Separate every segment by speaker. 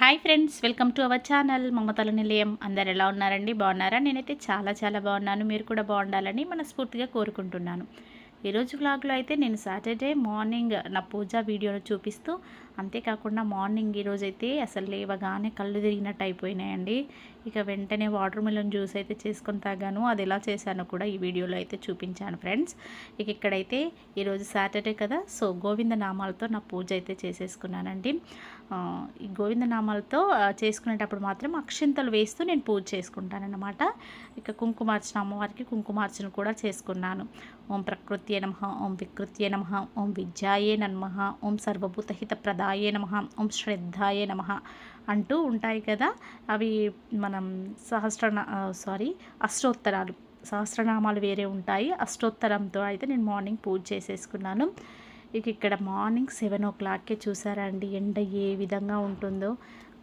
Speaker 1: Hi friends welcome to our channel. మమతల నిలయం. అందరు ఎలా ఉన్నారండి? బాగున్నారా? నేనైతే చాలా చాలా బాగున్నాను. మీరు కూడా బాగుండాలని మనస్ఫూర్తిగా కోరుకుంటున్నాను. ఈరోజు వ్లాగ్లో అయితే నేను సాటర్డే మార్నింగ్ నా పూజ వీడియోను చూపిస్తూ అంతేకాకుండా మార్నింగ్ ఈరోజు అయితే అసలు లేవగానే కళ్ళు తిరిగినట్టు అయిపోయినాయండి. ఇక వెంటనే వాటర్ మిలన్ జ్యూస్ అయితే చేసుకొని తాగాను. అది ఎలా చేశానో కూడా ఈ వీడియోలో అయితే చూపించాను ఫ్రెండ్స్. ఇక ఇక్కడైతే ఈరోజు సాటర్డే కదా సో గోవింద నామాలతో నా పూజ అయితే చేసేసుకున్నానండి. ఈ గోవింద నామాలతో చేసుకునేటప్పుడు మాత్రం అక్షింతలు వేస్తూ నేను పూజ చేసుకుంటానన్నమాట. ఇక కుంకుమార్చన అమ్మవారికి కుంకుమార్చన కూడా చేసుకున్నాను. ఓం ప్రకృత్యే నమ ఓం వికృత్యే నమ ఓం విద్యాయే నమ ఓం సర్వభూతహిత ప్రదాయే నమ ఓం శ్రద్ధాయే నమ అంటూ ఉంటాయి కదా. అవి మనం సహస్ర సారీ అష్టోత్తరాలు. సహస్రనామాలు వేరే ఉంటాయి. అష్టోత్తరంతో అయితే నేను మార్నింగ్ పూజ చేసేసుకున్నాను. ఇక ఇక్కడ మార్నింగ్ సెవెన్ ఓ క్లాక్కే చూసారా అండి ఎండ ఏ విధంగా ఉంటుందో.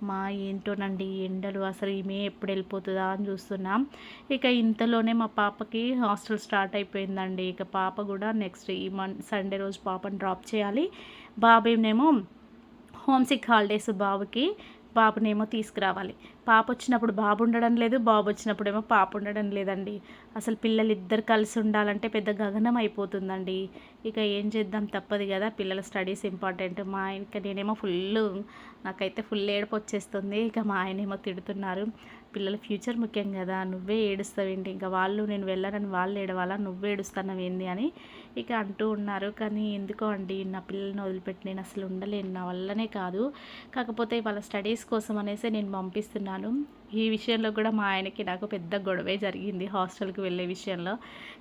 Speaker 1: మా ఏంటోనండి ఎండలు అసలు ఈమె ఎప్పుడు వెళ్ళిపోతుందా అని చూస్తున్నాం. ఇక ఇంతలోనే మా పాపకి హాస్టల్ స్టార్ట్ అయిపోయిందండి. ఇక పాప కూడా నెక్స్ట్ ఈ మన్ సండే రోజు పాపని డ్రాప్ చేయాలి. బాబేనేమో హోమ్ సిక్ హాలిడేస్ బాబుకి బాబునేమో తీసుకురావాలి. పాప వచ్చినప్పుడు బాబు ఉండడం లేదు బాబు వచ్చినప్పుడేమో పాప ఉండడం లేదండి. అసలు పిల్లలు ఇద్దరు కలిసి ఉండాలంటే పెద్ద గగనం అయిపోతుందండి ఇక ఏం చేద్దాం తప్పదు కదా పిల్లల స్టడీస్ ఇంపార్టెంట్. మా ఆయనకి నేనేమో ఫుల్ నాకైతే ఫుల్ ఏడుపు వచ్చేస్తుంది ఇక మా ఆయనేమో తిడుతున్నారు. పిల్లల ఫ్యూచర్ ముఖ్యం కదా నువ్వే ఏడుస్తావేంటి ఇంకా వాళ్ళు నేను వెళ్ళానని వాళ్ళు ఏడవాలా? నువ్వే ఏడుస్తున్నావేంది అని ఇక అంటూ ఉన్నారు. కానీ ఎందుకో అండి నా పిల్లల్ని వదిలిపెట్టి నేను అసలు ఉండలేను. నా వల్లనే కాదు. కాకపోతే వాళ్ళ స్టడీస్ కోసం అనేసి నేను పంపిస్తున్నాను. ఈ విషయంలో కూడా మా ఆయనకి నాకు పెద్ద గొడవే జరిగింది హాస్టల్కి వెళ్ళే విషయంలో.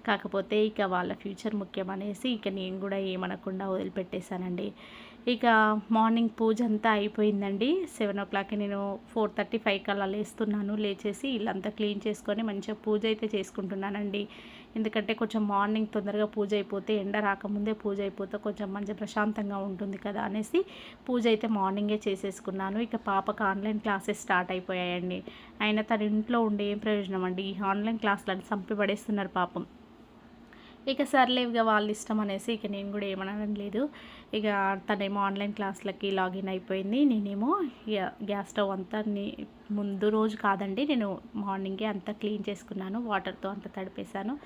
Speaker 1: కాకపోతే ఇక వాళ్ళ ఫ్యూచర్ ముఖ్యం అనేసి ఇక నేను కూడా ఏమనకుండా వదిలిపెట్టేశానండి. ఇక మార్నింగ్ పూజ అంతా అయిపోయిందండి. సెవెన్ ఓ క్లాక్కి నేను ఫోర్ థర్టీ ఫైవ్కి అలా లేస్తున్నాను. లేచేసి ఇల్లంతా క్లీన్ చేసుకొని మంచిగా పూజ అయితే చేసుకుంటున్నానండి. ఎందుకంటే కొంచెం మార్నింగ్ తొందరగా పూజ అయిపోతే ఎండ రాకముందే పూజ అయిపోతే కొంచెం మంచి ప్రశాంతంగా ఉంటుంది కదా అనేసి పూజ అయితే మార్నింగే చేసేసుకున్నాను. ఇక పాపకు ఆన్లైన్ క్లాసెస్ స్టార్ట్ అయిపోయాయండి. అయినా తన ఇంట్లో ఉండే ఏం ప్రయోజనం అండి? ఈ ఆన్లైన్ క్లాసులను చంపి పడేస్తున్నారు పాపం. ఇక సర్లే ఇక వాళ్ళ ఇష్టం అనేసి ఇక నేను కూడా ఏమనడం లేదు. ఇక తనేమో ఆన్లైన్ క్లాసులకి లాగిన్ అయిపోయింది. నేనేమో గ్యాస్ స్టవ్ అంతా నీ ముందు రోజు కాదండి నేను మార్నింగే అంతా క్లీన్ చేసుకున్నాను వాటర్తో అంతా తడిపేశాను.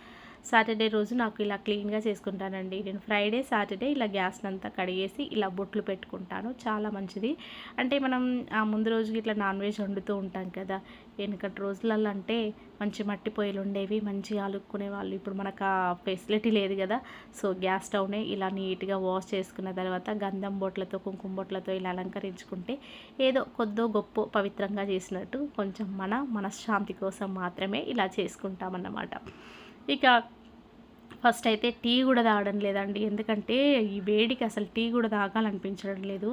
Speaker 1: సాటర్డే రోజు నాకు ఇలా క్లీన్గా చేసుకుంటానండి. నేను ఫ్రైడే సాటర్డే ఇలా గ్యాస్ని అంతా కడిగేసి ఇలా బొట్లు పెట్టుకుంటాను. చాలా మంచిది. అంటే మనం ఆ ముందు రోజు ఇట్లా నాన్ వెజ్ వండుతూ ఉంటాం కదా వెనకటి రోజులలో అంటే మంచి మట్టి పొయ్యిలు ఉండేవి మంచిగా అలుక్కునే వాళ్ళు. ఇప్పుడు మనకు ఆ ఫెసిలిటీ లేదు కదా సో గ్యాస్ స్టవ్నే ఇలా నీట్గా వాష్ చేసుకున్న తర్వాత గంధం బొట్లతో కుంకుమ బొట్లతో ఇలా అలంకరించుకుంటే ఏదో కొద్దో గొప్ప పవిత్రంగా చేసినట్టు కొంచెం మన మనశ్శాంతి కోసం మాత్రమే ఇలా చేసుకుంటామన్నమాట. ఇక ఫస్ట్ అయితే టీ కూడా తాగడం లేదండి. ఎందుకంటే ఈ వేడికి అసలు టీ కూడా తాగాలనిపించడం లేదు.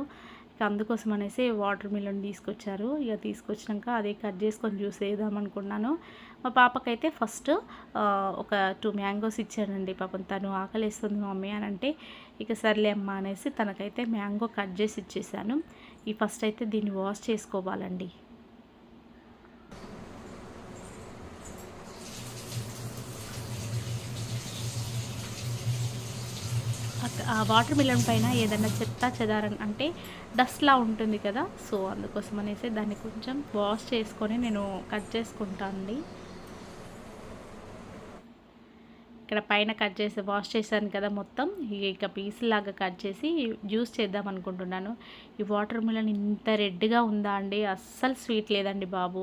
Speaker 1: ఇక అందుకోసం అనేసి వాటర్ మిలన్ తీసుకొచ్చారు. ఇక తీసుకొచ్చినాక అదే కట్ చేసుకొని జ్యూస్ వేద్దాం అనుకున్నాను. మా పాపకైతే ఫస్ట్ ఒక టూ మ్యాంగోస్ ఇచ్చానండి పాపం తను ఆకలిస్తుంది మమ్మీ అని అంటే ఇక సర్లే అమ్మ అనేసి తనకైతే మ్యాంగో కట్ చేసి ఇచ్చేసాను. ఈ ఫస్ట్ అయితే దీన్ని వాష్ చేసుకోవాలండి. వాటర్ మిలన్ పైన ఏదైనా చెత్త చెదారం అంటే డస్ట్లా ఉంటుంది కదా సో అందుకోసం అనేసి దాన్ని కొంచెం వాష్ చేసుకొని నేను కట్ చేసుకుంటాను అండి. ఇక్కడ పైన కట్ చేసి వాష్ చేశాను కదా మొత్తం ఇక పీసులాగా పీస్ లాగా కట్ చేసి జ్యూస్ చేద్దాం అనుకుంటున్నాను. ఈ వాటర్ మిలన్ ఇంత రెడ్గా ఉందా అండి? అస్సలు స్వీట్ లేదండి బాబు.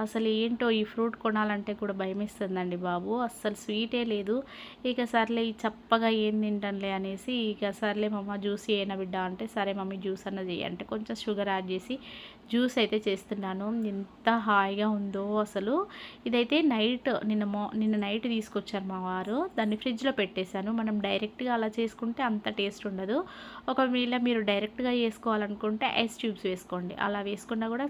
Speaker 1: అసలు ఏంటో ఈ ఫ్రూట్ కొనాలంటే కూడా భయమేస్తుందండి బాబు. అస్సలు స్వీటే లేదు. ఇక సర్లే ఈ చప్పగా ఏం తింటానులే అనేసి ఇక సర్లే మమ్మ జ్యూస్ ఏనా బిడ్డ అంటే సరే మమ్మీ జ్యూస్ అన్న చేయి అంటే కొంచెం షుగర్ యాడ్ చేసి జ్యూస్ అయితే చేస్తున్నాను. ఎంత హాయిగా ఉందో అసలు. ఇదైతే నైట్ నిన్న మో నిన్న నైట్ తీసుకొచ్చారు మా వారు. దాన్ని ఫ్రిడ్జ్లో పెట్టేశాను. మనం డైరెక్ట్గా అలా చేసుకుంటే అంత టేస్ట్ ఉండదు. ఒకవేళ మీరు డైరెక్ట్గా వేసుకోవాలనుకుంటే ఐస్ ట్యూబ్స్ వేసుకోండి. అలా వేసుకున్నా కూడా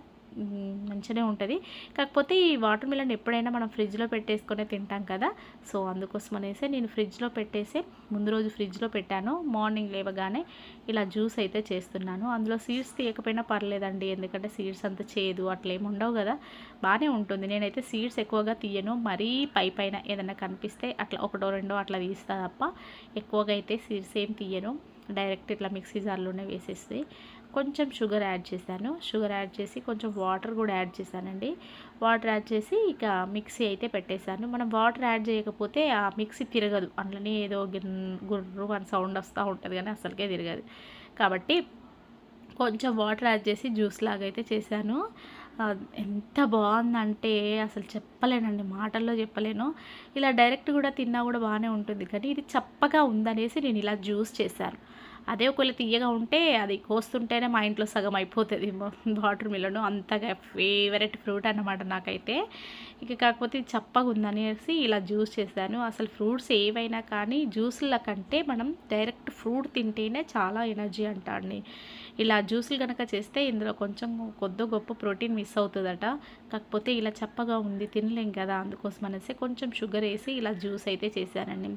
Speaker 1: మంచిగానే ఉంటుంది. కాకపోతే ఈ వాటర్ మిలన్ ఎప్పుడైనా మనం ఫ్రిడ్జ్లో పెట్టేసుకునే తింటాం కదా సో అందుకోసం అనేసి నేను ఫ్రిడ్జ్లో పెట్టేసి ముందు రోజు ఫ్రిడ్జ్లో పెట్టాను. మార్నింగ్ లేవగానే ఇలా జ్యూస్ అయితే చేస్తున్నాను. అందులో సీడ్స్ తీయకపోయినా పర్లేదండి ఎందుకంటే సీడ్స్ అంత చేయదు అట్లా ఉండవు కదా. బాగానే ఉంటుంది. నేనైతే సీడ్స్ ఎక్కువగా తీయను. మరీ పై పైన ఏదైనా కనిపిస్తే అట్లా ఒకటో రెండో అట్లా తీస్తా తప్ప ఎక్కువగా అయితే సీడ్స్ ఏం తీయను. డైరెక్ట్ ఇట్లా మిక్సీ జార్లోనే వేసేసి కొంచెం షుగర్ యాడ్ చేశాను. షుగర్ యాడ్ చేసి కొంచెం వాటర్ కూడా యాడ్ చేశానండి. వాటర్ యాడ్ చేసి ఇక మిక్సీ అయితే పెట్టేశాను. మనం వాటర్ యాడ్ చేయకపోతే ఆ మిక్సీ తిరగదు. అందులోనే ఏదో గుర్రు అని సౌండ్ వస్తూ ఉంటుంది కానీ అసలుకే తిరగదు. కాబట్టి కొంచెం వాటర్ యాడ్ చేసి జ్యూస్ లాగా అయితే చేశాను. ఎంత బాగుందంటే అసలు చెప్పలేనండి మాటల్లో చెప్పలేను. ఇలా డైరెక్ట్ కూడా తిన్నా కూడా బాగానే ఉంటుంది. కానీ ఇది చప్పగా ఉందనేసి నేను ఇలా జ్యూస్ చేశాను. అదే ఒకవేళ తీయగా ఉంటే అది కోస్తుంటేనే మా ఇంట్లో సగం అయిపోతుంది వాటర్ మిలను అంతగా ఫేవరెట్ ఫ్రూట్ అన్నమాట నాకైతే. ఇక కాకపోతే చప్పగా ఉందనేసి ఇలా జ్యూస్ చేశాను. అసలు ఫ్రూట్స్ ఏవైనా కానీ జ్యూస్ల కంటే మనం డైరెక్ట్ ఫ్రూట్ తింటేనే చాలా ఎనర్జీ అంటాండి ఇలా జ్యూసులు కనుక చేస్తే ఇందులో కొంచెం కొద్ది గొప్ప ప్రోటీన్ మిస్ అవుతుందట. కాకపోతే ఇలా చప్పగా ఉంది తినలేం కదా అందుకోసం అనేసి కొంచెం షుగర్ వేసి ఇలా జ్యూస్ అయితే చేశానండి.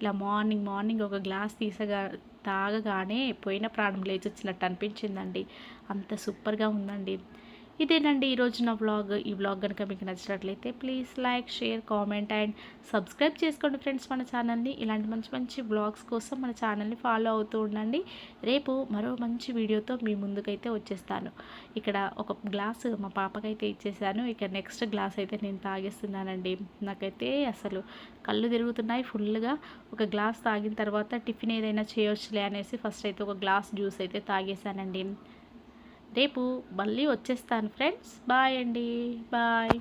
Speaker 1: ఇలా మార్నింగ్ మార్నింగ్ ఒక గ్లాస్ తీసగా తాగగానే పోయిన ప్రాణం లేచి వచ్చినట్టు అనిపించిందండి. అంత సూపర్గా ఉందండి. ఇదేనండి ఈరోజు నా వ్లాగ్ ఈ వ్లాగ్ కనుక మీకు నచ్చినట్లయితే please like share comment and subscribe చేసుకోండి ఫ్రెండ్స్ మన ఛానల్ని ఇలాంటి మంచి మంచి వ్లాగ్స్ కోసం మన ఛానల్ని ఫాలో అవుతూ ఉండండి. రేపు మరో మంచి వీడియోతో మీ ముందుకైతే వచ్చేస్తాను. ఇక్కడ ఒక గ్లాస్ మా పాపకైతే ఇచ్చేసాను. ఇక నెక్స్ట్ గ్లాస్ అయితే నేను తాగేస్తున్నానండి. నాకైతే అసలు కళ్ళు తిరుగుతున్నాయి ఫుల్గా. ఒక గ్లాస్ తాగిన తర్వాత టిఫిన్ ఏదైనా చేయొచ్చులే అనేసి ఫస్ట్ అయితే ఒక గ్లాస్ జ్యూస్ అయితే తాగేసానండి రేపు మళ్ళీ వచ్చేస్తాను ఫ్రెండ్స్. బాయ్ అండి. బాయ్.